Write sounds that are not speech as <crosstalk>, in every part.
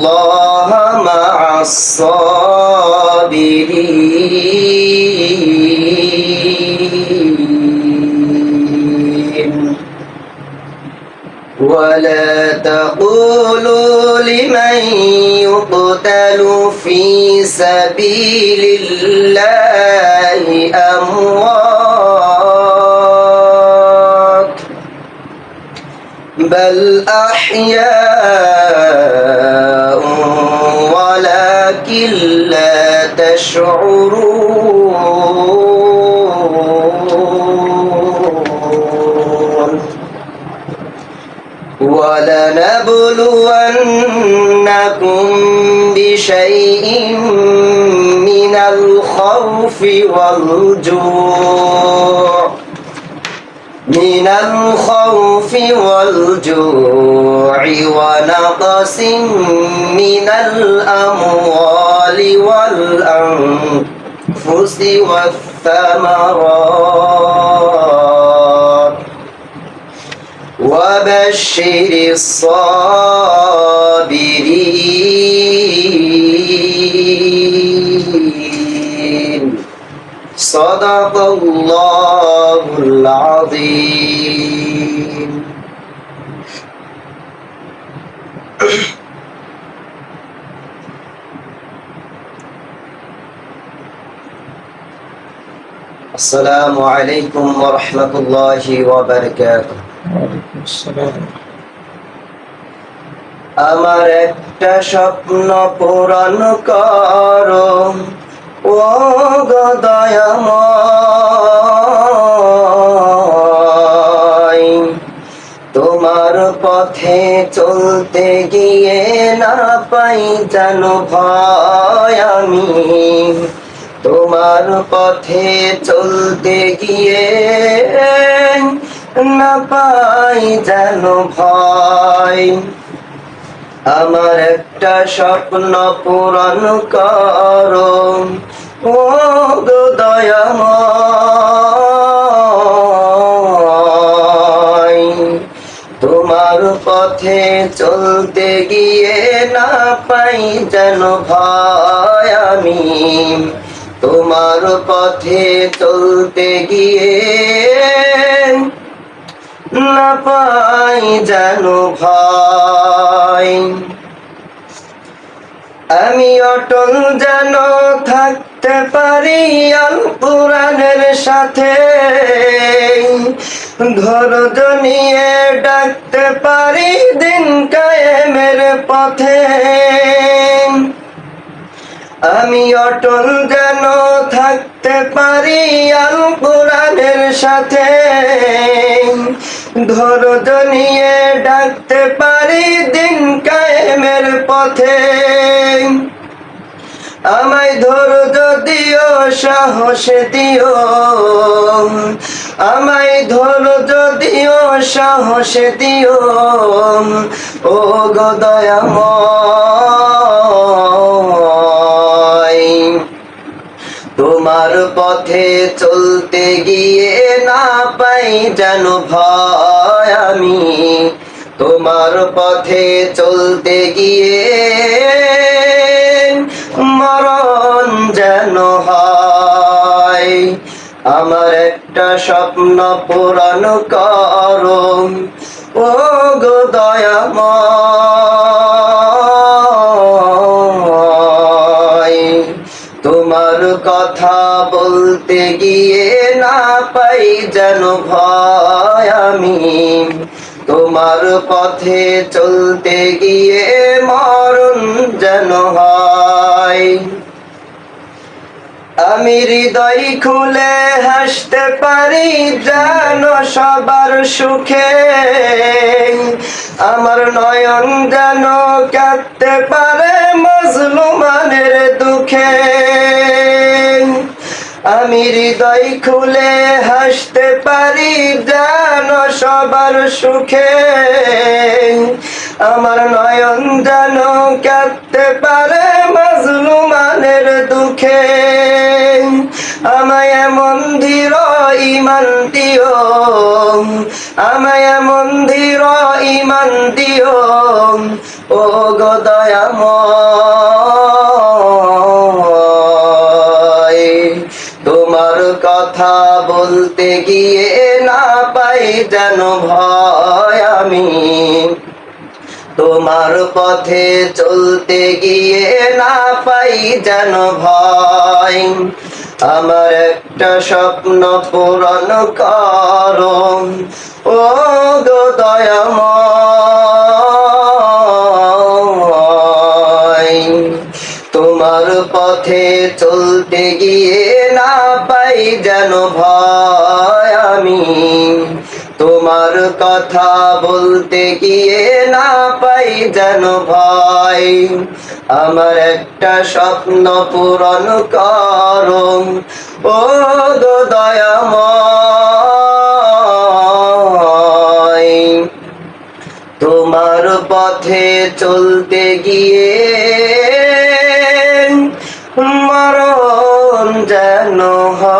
الله مع الصابرين. ولا تقولوا لمن يقتل في سبيل الله أموات. بل أحياء ولكن لا تشعرون. ولنبلونكم بشيء من الخوف والجوع. من الخوف والجوع ونقص من الأموال والأنفس والثمرات. وبشر الصابرين. صدق الله العظيم السلام عليكم ورحمة الله وبركاته ওয়ালাইকুম আসসালাম আমার একটা স্বপ্ন পূরণ করো ও গদয়াময় তোমার পথে চলতে গিয়ে না পাই যেন ভয় আমি। তোমার পথে চলতে গিয়ে না পাই যেন ভয়। আমার একটা স্বপ্ন পূরণ করো। ও গো দয়াময়, তোমার পথে চলতে গিয়ে না পাই যেন ভয় আমি। তোমার পথে চলতে গিয়ে না পাই যেন ভয়। আমি অটল যেন থাকতে পারি আল কোরআনের সাথে। ধৈর্য নিয়ে ডাকতে পারি দিন কায়েমের পথে। আমি অটল যেন থাকতে পারি আল কোরআনের সাথে। ধৈর্য নিয়ে ডাকতে পারি দিন কায়েমের পথে। আমায় ধৈর্য দিও সাহস দিও। আমায় ধৈর্য দিও সাহস দিও। ও গদয়াময় তোমার পথে চলতে গিয়ে না পাই যেন ভয় আমি। তোমার পথে চলতে গিয়ে মরণ যেন হয়। আমার একটা স্বপ্ন পূরণ করো। ও গো দয়াময়। কথা বলতে গিয়ে না পাই যেন ভয় আমি। তোমার পথে চলতে গিয়ে মরণ যেন হয়। আমি হৃদয় খুলে হাসতে পারি, যেন সবার সুখে। আমার নয়ন যেন কাঁদতে পারে, মজলুমানের দুঃখে। আমি হৃদয় খুলে হাসতে পারি, যেন সবার সুখে। আমার নয়ন যেন কাঁদতে পারে আমায় মন্দির ইমান দিও। আমায় মন্দির ইমান দিও। ও গো দয়াময়, তোমার কথা বলতে গিয়ে না পাই যেন ভয় আমি। তোমার পথে চলতে গিয়ে না পাই যেন ভয়। আমার একটা স্বপ্ন পূরণ করো ও গো দয়াম তোমার পথে চলতে গিয়ে না পাই যেন ভয় আমি। তোমার কথা বলতে গিয়ে না পাই যেন ভয়। আমার একটা স্বপ্ন পূরণ করো, ও তোমার পথে চলতে গিয়ে মরণ যেন হয়।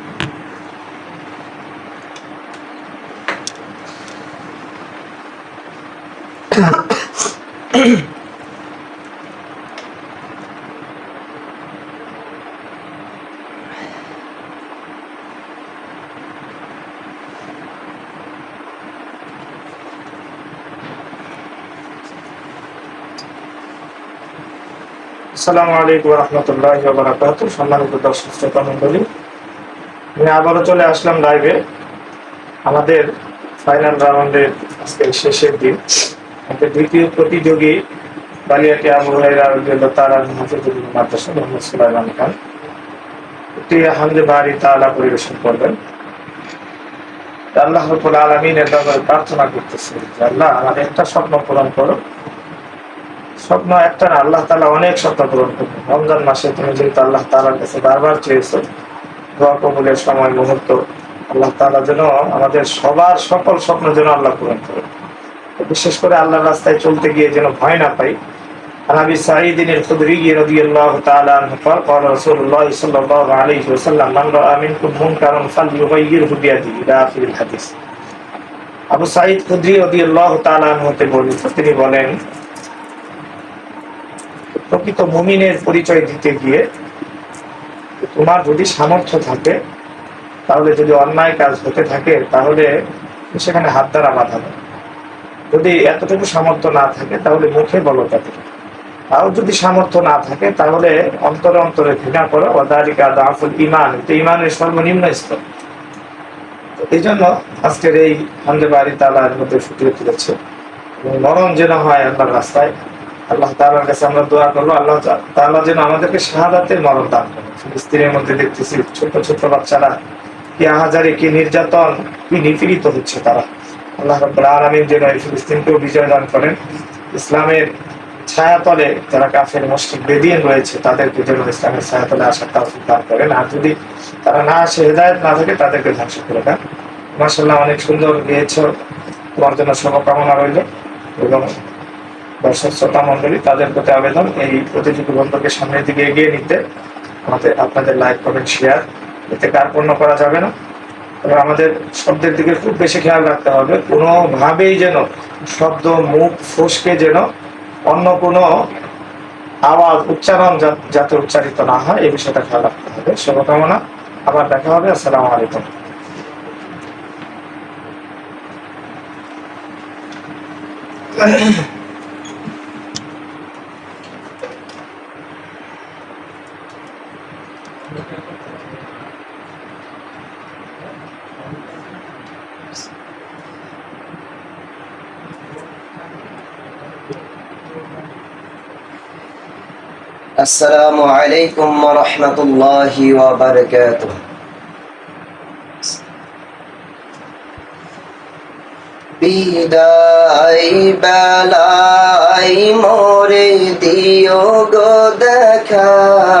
আসসালামু আলাইকুম রহমতুল্লাহ বারাকাত সম্মানিত দর্শক শ্রোতা মন্ডলী আমি আবারও চলে আসলাম লাইভে আমাদের ফাইনাল রাউন্ডের আজকে শেষের দিন। আমাদের দ্বিতীয় প্রতিযোগী বালিয়াটি আবু রাদিয়াল্লাহু তাআলা মাদ্রাসা, মোহাম্মদ সুলাইমান খান। একটি হামদে বাড়ি তাআলা পরিবেশন করবেন। আল্লাহ রাব্বুল আলামিনের দরবারে প্রার্থনা করতেছি আল্লাহ আমার একটা স্বপ্ন পূরণ করো স্বপ্ন একটা না আল্লাহ তালা অনেক স্বপ্ন পূরণ করবে রমজান মাসে তুমি যেহেতু আল্লাহ তালার কাছে বারবার চেয়েছো দোয়া কবুলের সময় মুহূর্ত আল্লাহ তালা যেন আমাদের সবার সকল স্বপ্ন যেন আল্লাহ পূরণ করে তো বিশেষ করে আল্লাহর রাস্তায় চলতে গিয়ে যেন ভয় না পাই عن ابي سعيد الخدري رضي الله تعالى عنه قال قال رسول الله صلى الله عليه وسلم من راى منكم منكرا فليغيره بيده الى اخر الحديث আবু সাঈদ খুদ্রি রাদিয়াল্লাহু তাআলা আনহু হতে বর্ণিত তিনি বলেন প্রকৃত মুমিনের পরিচয় দিতে গিয়ে তোমার যদি সামর্থ্য থাকে, তাহলে যদি অন্যায় কাজ হতে থাকে, তাহলে সেখানে হাত দ্বারা বাধা দেয় যদি এতটুকু সামর্থ্য না থাকে, তাহলে মুখে বলো তাদের তাও যদি সামর্থ্য না থাকে, তাহলে অন্তরে অন্তরে ঘৃণা করো। অদারিকা দাফুল ইমান এটা ইমানের সর্বনিম্ন স্তর। তো এই জন্য আজকের এই হামদে বাড়ি তালার মধ্যে ফুটিয়ে তুলেছে। এবং মরণ যেন হয় আল্লাহর রাস্তায় আল্লাহ তাআলার কাছে আমরা দোয়া করব। আল্লাহ তাআলা যেন আমাদেরকে শাহাদাতের মরণ দান করে। ফিলিস্তিনের মধ্যে দেখতেছি ছোট ছোট বাচ্চারা কি আহাজারি, কি নির্যাতন, কি নিপীড়িত হচ্ছে তারা। আল্লাহ রাব্বুল আলামিন যেন এই ফিলিস্তিনকেও বিজয় দান করেন। ইসলামের ছায়াতলে যারা কাফের, মসজিদ বেদিয়ে রয়েছে, তাদেরকে যেন ইসলামের ছায়াতলে আসার তৌফিক দান করেন। আর যদি তারা না আসে, হেদায়েত না থাকে, তাদেরকে ধ্বংস করে দেন। মাশাআল্লাহ, অনেক সুন্দর গেয়েছো। তোমার জন্য শুভকামনা রইল। এবং দর্শক শ্রোতা মন্ডলী তাদের প্রতি আবেদন এই প্রতিযোগী বন্ধুকে সামনের দিকে এগিয়ে নিতে আমাদের, আপনাদের লাইক, কমেন্ট শেয়ার এতে কার কার্পণ্য করা যাবে না। তবে আমাদের শব্দের দিকে খুব বেশি খেয়াল রাখতে হবে। কোনোভাবেই যেন শব্দ, মুখ ফসকে যেন অন্য কোনো আওয়াজ, উচ্চারণ যাতে উচ্চারিত না হয় এই বিষয়টা খেয়াল রাখতে হবে। শুভকামনা। আবার দেখা হবে। আসসালামু আলাইকুম। আসসালামু <coughs> আলাইকুম ওয়া রাহমাতুল্লাহি ওয়া বারাকাতুহু বিদায় বেলায় মোরে দিও গো দেখা হে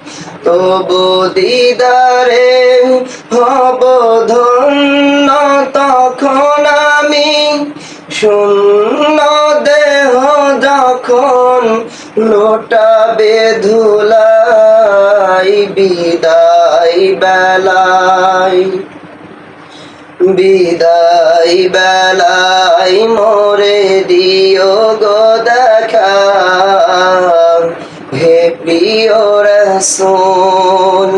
তবু দিদারে হব ধন্য তখন আমি। শূন্য দেহ যখন লোটাবে ধুলাই, বিদায় বেলায়। বিদায় বেলায় মোরে দিও গো দেখা। হে প্রিয় রসুল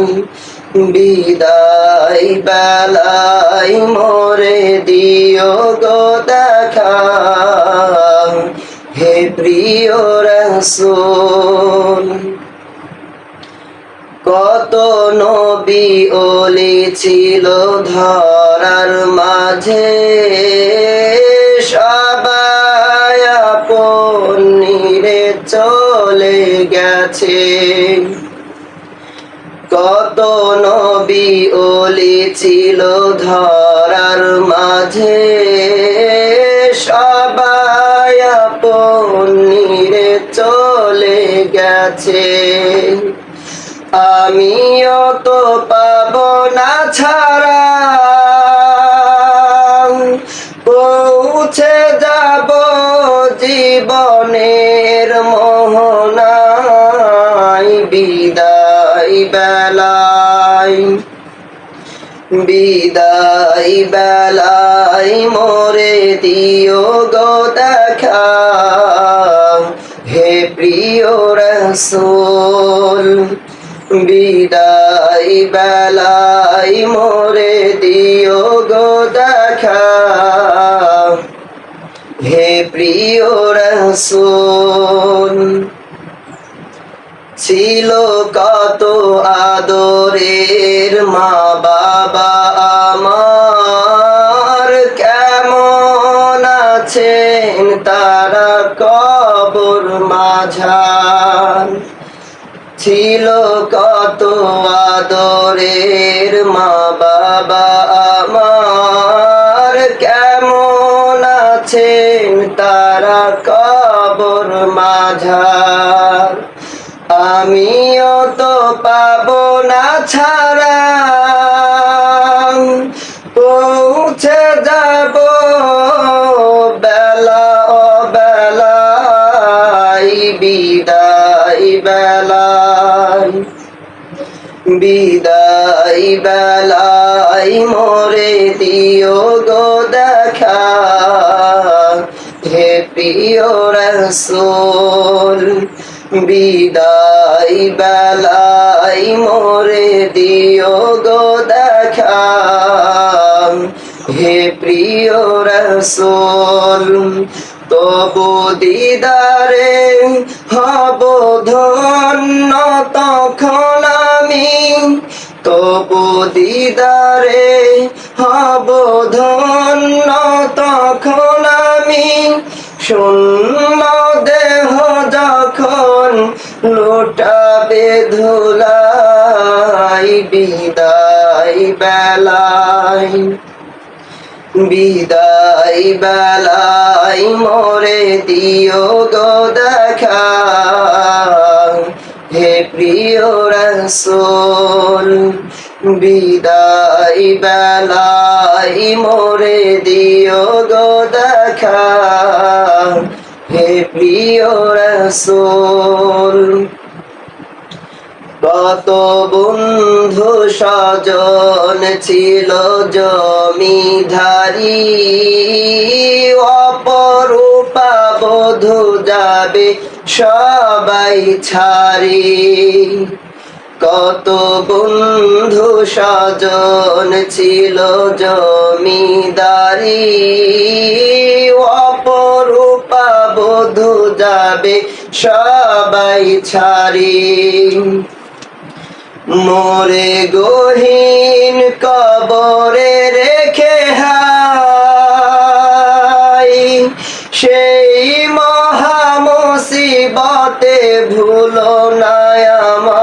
বিদায় বেলায় মোরে দিও গো দেখা। হে প্রিয় রসুল, কত নবী ওলি ছিল ধরার মাঝে। সবাই আপন চলে গেছে। কত নবী ওলি ছিল ধরার মাঝে। সবাই আপন চলে গেছে। আমিও তো পাব না ছাড়া বিদায় বেলায় মোরে দিও গো দেখা। হে প্রিয় রসুল, বিদায় বেলায় মোরে দিও গো দেখা। হে প্রিয় রসুল, ছিল কত আদরের মা মাঝার ছিল কত আদরের মা বাবা আমার। কেমন আছেন তারা কবর মাঝার? আমিও তো পাব না ছাড়া বিদায় বেলায় মোরে দিও গো দেখা। হে প্রিয় রসুল, বিদায় বেলায় মোরে দিও গো দেখা। হে প্রিয় রসুল, তবু দিদারে হব দিদারে, হব ধন্য তখন আমি। শূন্য দেহ যখন লোটাবে ধুলাই, বিদায় বেলায়। বিদায় বেলাই মোরে দিও গো দেখা। হে প্রিয় রসুল বিদায় বেলাই মোরে দিও গো দেখা। হে প্রিয় রসুল, কত বন্ধু স্বজন ছিল জমিধারী। অপরূপা বধু যাবে সবাই ছাড়ি। কত বন্ধু স্বজন ছিল জমিদারি। অপরূপা বধু যাবে সবাই ছাড়ি। মোরে গহীন কবরে রেখে হাই। সেই মহা মুসিবতে ভুলো না আমায়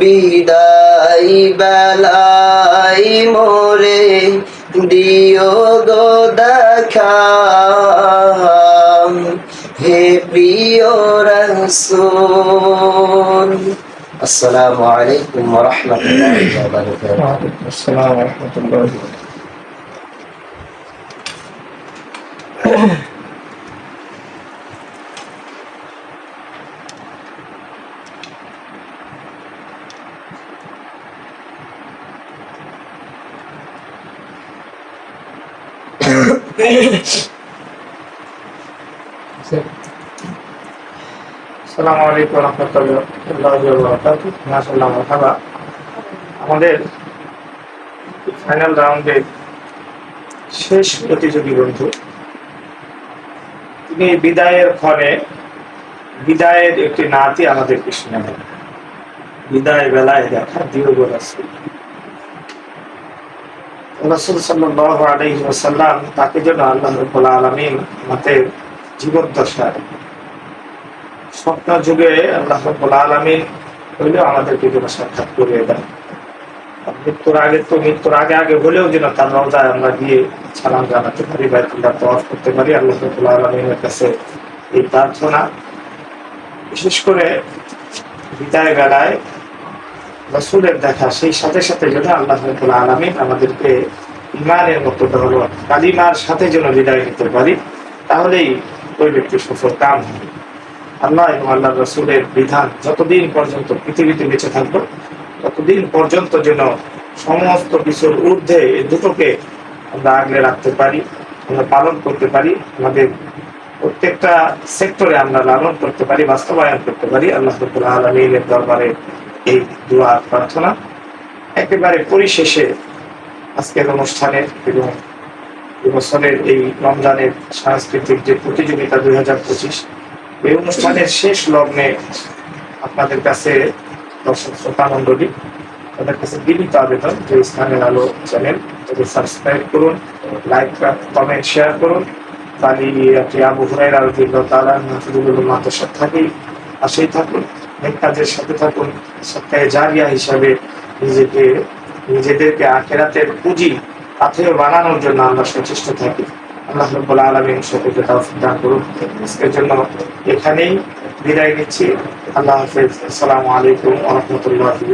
বিদায় বেলায় মোরে দিও গো দেখা। হে প্রিয় রসুল। আসসালামু আলাইকুম ওয়া রাহমাতুল্লাহি ওয়া বারাকাতুহু। আসসালামু আলাইকুম রহমতুল্লাহি মাশাআল্লাহ মারহাবা। আমাদের ফাইনাল রাউন্ডের শেষ প্রতিযোগী বন্ধু। তিনি বিদায়ের ক্ষণে বিদায়ের একটি নাতি আমাদেরকে শোনাবেন বিদায় বেলায় দেখা গো রাসূল সাল্লাল্লাহু আলাইহি ওয়াসাল্লাম তাকে যেন আল্লাহ রাব্বুল আলামিন আমাদের জীবদ্দশায় স্বপ্ন যুগে আল্লাহ রাব্বুল আলামিন হইলেও আমাদেরকে যেন সাক্ষাৎ করিয়ে দেন। মৃত্যুর আগে তো মৃত্যুর আগে আগে হলেও যেন তার রওজায় আমরা গিয়ে সালাম জানাতে পারি, বাইতুল্লাহ তওয়াফ করতে পারি, আল্লাহ রাব্বুল আলামিনের কাছে এই প্রার্থনা। বিশেষ করে বিদায় বেলায় রসুলের দেখা, সেই সাথে সাথে যেন আল্লাহ রাব্বুল আলামিন আমাদেরকে ইমানের মতো ধরো, কালিমার সাথে যেন বিদায় নিতে পারি, তাহলেই ওই ব্যক্তি সফল, কাম হবে। আল্লাহ এবং আল্লাহ রসুলের বিধান যতদিন পর্যন্ত পৃথিবীতে বেঁচে থাকব, ততদিন পর্যন্ত যেন সমস্ত কিছুর ঊর্ধ্বে এই দুটোকে আমরা আগলে রাখতে পারি, আমরা পালন করতে পারি, আমাদের প্রত্যেকটা সেক্টরে আমরা লালন করতে পারি, বাস্তবায়ন করতে পারি, আল্লাহ রবুল্লাহ আলমীর দরবারে এই দোয়া, প্রার্থনা একেবারে পরিশেষে আজকের অনুষ্ঠানের এবং এবছরের এই রমজানের সাংস্কৃতিক যে প্রতিযোগিতা দুই হাজার পঁচিশ, এই অনুষ্ঠানের শেষ লগ্নে আপনাদের কাছে দর্শক শ্রোতা মন্ডলী তাদের কাছে বিনীত আবেদন যে স্থানের আলো চ্যানেল যদি সাবস্ক্রাইব করুন লাইক কমেন্ট শেয়ার করুন। তাহলে আপনি আবু হুরাই রাজুল্লাহ তালা নাফিদুল মাতের সাথে থাকেই আসেই থাকুন। নেক কাজের সাথে থাকুন। সপ্তাহে জারিয়া হিসাবে নিজেকে, নিজেদেরকে আখেরাতের পুঁজি পাথেয় বানানোর জন্য আমরা সচেষ্ট থাকি। আল্লাহ রব্বুল আলমিন সকলকে দান করুন। আজকের জন্য এখানেই বিদায় নিচ্ছি। আল্লাহ হাফেজ। আসসালামু আলাইকুম রাহমাতুল্লাহি